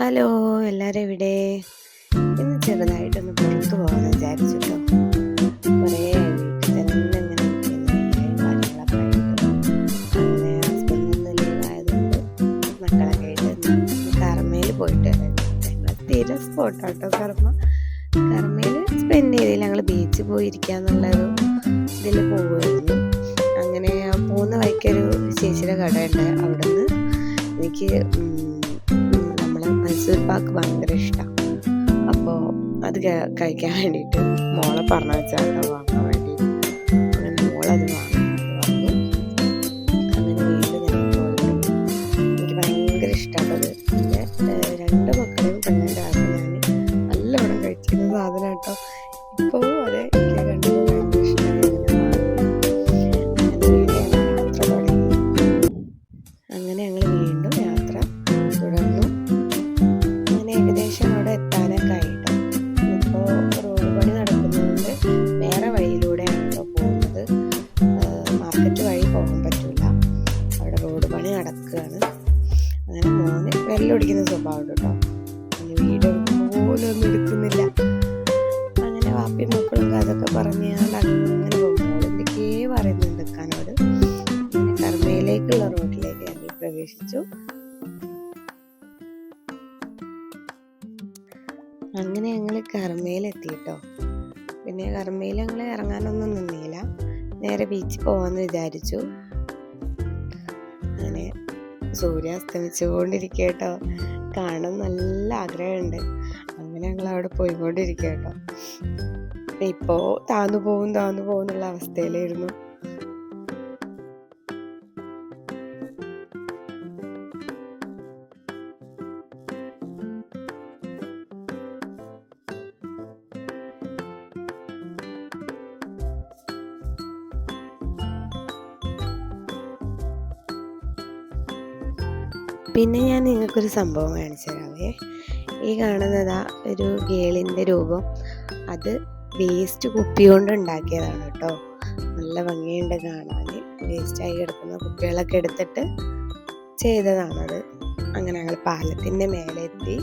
Hello എല്ലാവരും ഇവിടെ ഇന്ന് ചെറുതായിട്ടൊന്ന് പുറത്തു പോകാൻ വിചാരിച്ചു കുറേ അങ്ങനെ സ്പോട്ടാട്ടോ കർമ്മ. കർമ്മയിൽ സ്പെൻഡ് ചെയ്തില്ല. ഞങ്ങൾ ബീച്ചിൽ പോയിരിക്കാന്നുള്ളൊരു ഇതിൽ പോവുമായിരുന്നു അങ്ങനെ പോകുന്ന വഴിക്കൊരു ചേച്ചിയുടെ കടയുണ്ട്. അവിടുന്ന് എനിക്ക് ഉം, ഉം, നമ്മളെ മൈസൂർ പാക്ക് ഭയങ്കര ഇഷ്ടമാണ് അപ്പോൾ അത് കഴിക്കാൻ വേണ്ടിയിട്ട് മോളെ പറഞ്ഞു വെച്ചാൽ വാങ്ങാൻ വേണ്ടി. അങ്ങനെ മോളത് വന്നു അങ്ങനെ വീണ്ടും ഞാൻ പോയിട്ട് എനിക്ക് ഭയങ്കര ഇഷ്ടപ്പെട്ടത് രണ്ട് മക്കളെയും പെണ്ണിന്റെ ആദ്യം ഞാൻ നല്ലവണ്ണം കഴിച്ചിരുന്ന സാധനം കേട്ടോ. ഇപ്പോഴും അതെ മോന് വെല്ലൊടിക്കുന്ന സ്വഭാവം കേട്ടോ പിന്നെ വീഡിയോ പോലും ഒന്നും എടുക്കുന്നില്ല. അങ്ങനെ വാപ്പി മക്കളും അതൊക്കെ പറഞ്ഞാണ്ട് അങ്ങനെ പോകുമ്പോൾ എന്തൊക്കെയേ പറയുന്നുണ്ട് കാനോട് പിന്നെ കർമ്മയിലേക്കുള്ള റോഡിലേക്ക് ഞങ്ങൾ പ്രവേശിച്ചു. അങ്ങനെ ഞങ്ങൾ കർമ്മയിലെത്തി കേട്ടോ പിന്നെ കർമ്മയിൽ ഞങ്ങൾ ഇറങ്ങാനൊന്നും നിന്നില്ല. നേരെ ബീച്ചിൽ പോവാന്ന് വിചാരിച്ചു. അങ്ങനെ സൂര്യ അസ്തമിച്ചുകൊണ്ടിരിക്കുക കേട്ടോ. കാണാൻ നല്ല ആഗ്രഹമുണ്ട്. അങ്ങനെ ഞങ്ങൾ അവിടെ പോയിക്കൊണ്ടിരിക്കുക കേട്ടോ. ഇപ്പോ താന്നു പോകും താന്നു പോകും എന്നുള്ള അവസ്ഥയിലായിരുന്നു. പിന്നെ ഞാൻ നിങ്ങൾക്കൊരു സംഭവം കാണിച്ചു ഈ കാണുന്നതാ ഒരു ഗേളിന്റെ രൂപം. അത് വേസ്റ്റ് കുപ്പി കൊണ്ട് ഉണ്ടാക്കിയതാണ് കേട്ടോ. നല്ല ഭംഗിയുണ്ട് കാണാൻ. വേസ്റ്റായി കിടക്കുന്ന കുപ്പികളൊക്കെ എടുത്തിട്ട് ചെയ്തതാണത്. അങ്ങനെ ഞങ്ങൾ പാലത്തിന്റെ മേലെ എത്തി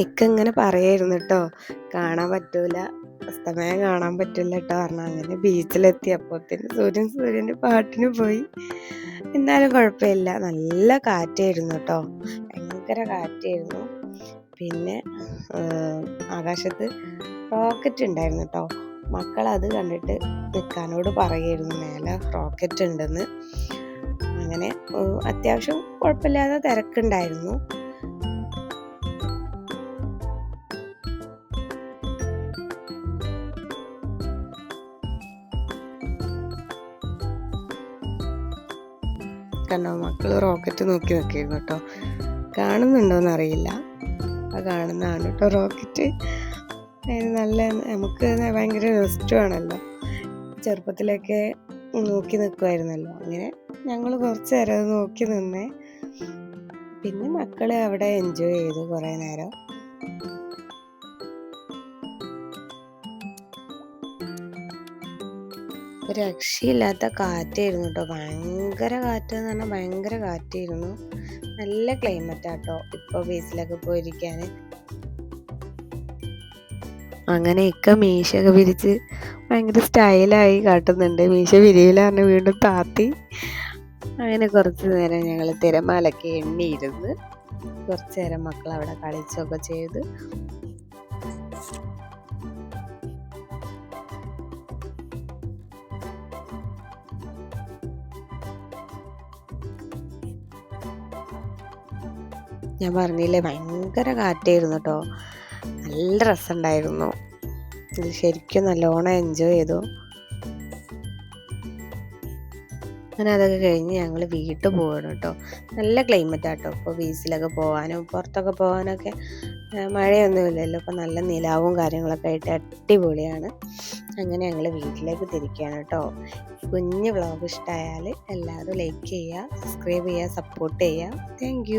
ഇക്ക ഇങ്ങനെ പറയായിരുന്നു കേട്ടോ കാണാൻ പറ്റൂല അസ്തമയം കാണാൻ പറ്റില്ല കേട്ടോ പറഞ്ഞു അങ്ങനെ ബീച്ചിലെത്തി അപ്പോഴത്തേന് സൂര്യൻ സൂര്യന്റെ പാട്ടിന് പോയി. എന്നാലും കുഴപ്പമില്ല. നല്ല കാറ്റായിരുന്നു കേട്ടോ ഭയങ്കര കാറ്റായിരുന്നു. പിന്നെ ആകാശത്ത് റോക്കറ്റ് ഉണ്ടായിരുന്നു കേട്ടോ മക്കൾ അത് കണ്ടിട്ട് നിൽക്കാനോട് പറയായിരുന്നു മേലെ റോക്കറ്റ് ഉണ്ടെന്ന്. അങ്ങനെ അത്യാവശ്യം കുഴപ്പമില്ലാതെ തിരക്കുണ്ടായിരുന്നു. കണ്ടോ മക്കൾ റോക്കറ്റ് നോക്കി നിൽക്കുന്നു കേട്ടോ. കാണുന്നുണ്ടോന്ന് അറിയില്ല ആ കാണുന്നതാണ് കേട്ടോ റോക്കറ്റ് അതിന് നല്ല നമുക്ക് ഭയങ്കര ഇഷ്ടമാണല്ലോ ചെറുപ്പത്തിലൊക്കെ നോക്കി നിൽക്കുമായിരുന്നല്ലോ അങ്ങനെ ഞങ്ങൾ കുറച്ച് നേരം അത് നോക്കി നിന്നേ. പിന്നെ മക്കളെ അവിടെ എൻജോയ് ചെയ്തു കുറേ നേരം. രക്ഷയില്ലാത്ത കാറ്റായിരുന്നു കേട്ടോ. ഭയങ്കര കാറ്റ് എന്ന് പറഞ്ഞാൽ ഭയങ്കര കാറ്റായിരുന്നു. നല്ല ക്ലൈമറ്റ് ആട്ടോ ഇപ്പൊ ബീച്ചിലൊക്കെ പോയിരിക്കാൻ അങ്ങനെ ഇക്ക മീശയൊക്കെ പിരിച്ച് ഭയങ്കര സ്റ്റൈലായി കാട്ടുന്നുണ്ട്. മീശ വിരിയിലാണ് വീണ്ടും താത്തി. അങ്ങനെ കുറച്ച് നേരം ഞങ്ങൾ തിരമാലൊക്കെ എണ്ണിയിരുന്ന് കുറച്ച് നേരം മക്കൾ അവിടെ കളിച്ചൊക്കെ ചെയ്ത് ഞാൻ പറഞ്ഞില്ലേ ഭയങ്കര കാറ്റായിരുന്നു കേട്ടോ നല്ല രസമുണ്ടായിരുന്നു ശരിക്കും നല്ലോണം എൻജോയ് ചെയ്തു. അങ്ങനെ അതൊക്കെ കഴിഞ്ഞ് ഞങ്ങൾ വീട്ടിൽ പോകണം കേട്ടോ. നല്ല ക്ലൈമറ്റ് ആട്ടോ. ഇപ്പോൾ ബീച്ചിലൊക്കെ പോകാനും പുറത്തൊക്കെ പോകാനൊക്കെ മഴയൊന്നുമില്ലല്ലോ. അപ്പോൾ നല്ല നിലാവും കാര്യങ്ങളൊക്കെ ആയിട്ട് അടിപൊളിയാണ്. അങ്ങനെ ഞങ്ങൾ വീട്ടിലേക്ക് തിരിക്കുകയാണ് കേട്ടോ. കുഞ്ഞ് വ്ളോഗ് ഇഷ്ടമായാൽ എല്ലാവരും ലൈക്ക് ചെയ്യുക സബ്സ്ക്രൈബ് ചെയ്യുക സപ്പോർട്ട് ചെയ്യുക. താങ്ക്